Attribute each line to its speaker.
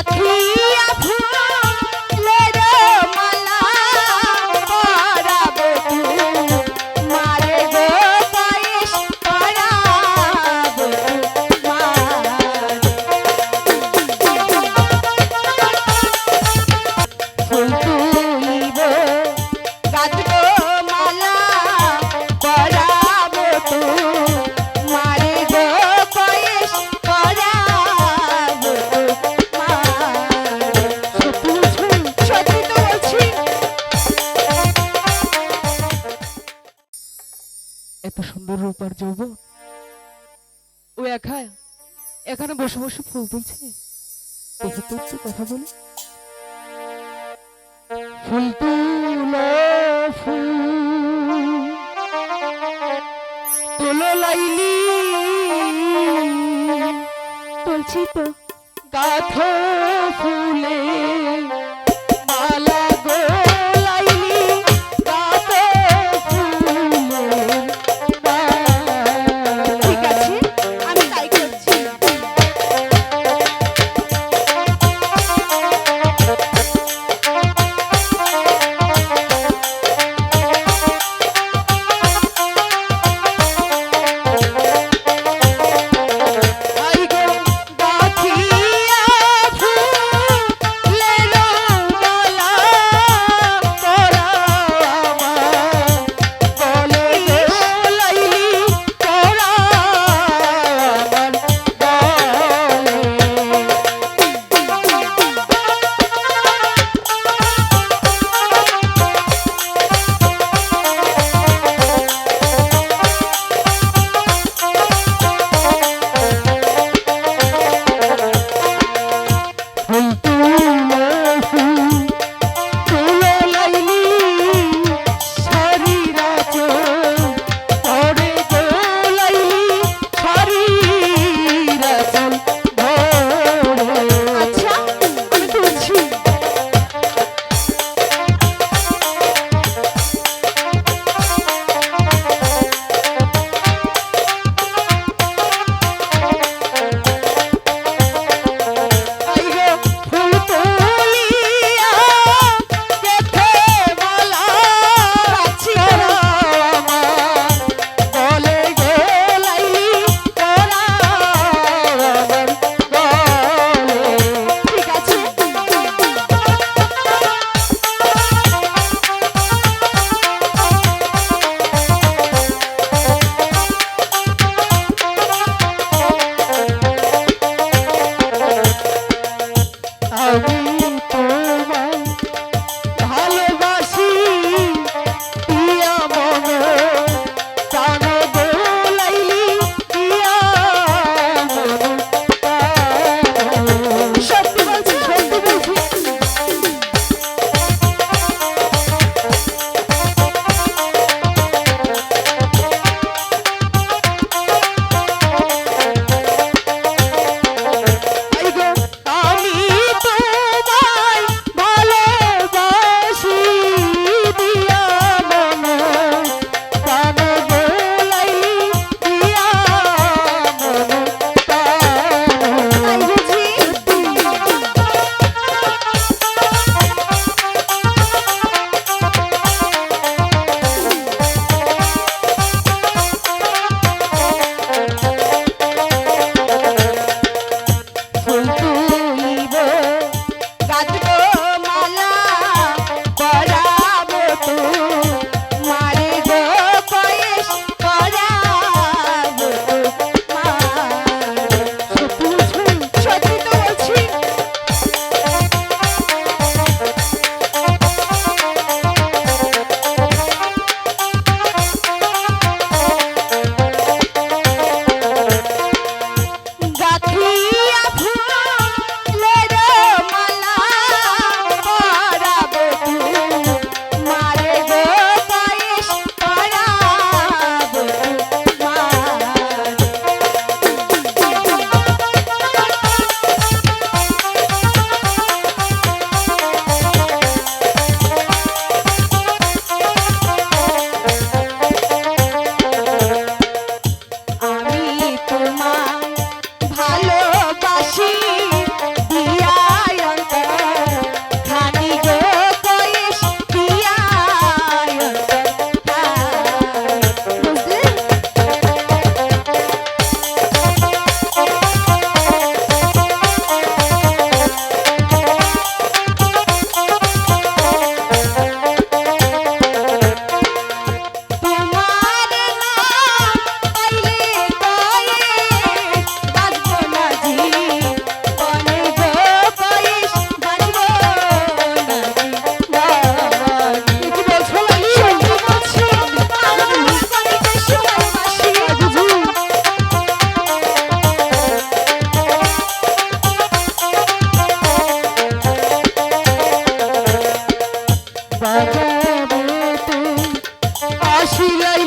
Speaker 1: রাখিয়া
Speaker 2: এত সুন্দর রূপার যৌবন। ও একা, এখানে বসে বসে ফুল তুলছে। কথা বলি। ফুল তুলো, ফুল। লাইলি।
Speaker 1: বলছি তো
Speaker 2: গাথ ফুলে। ফিরাই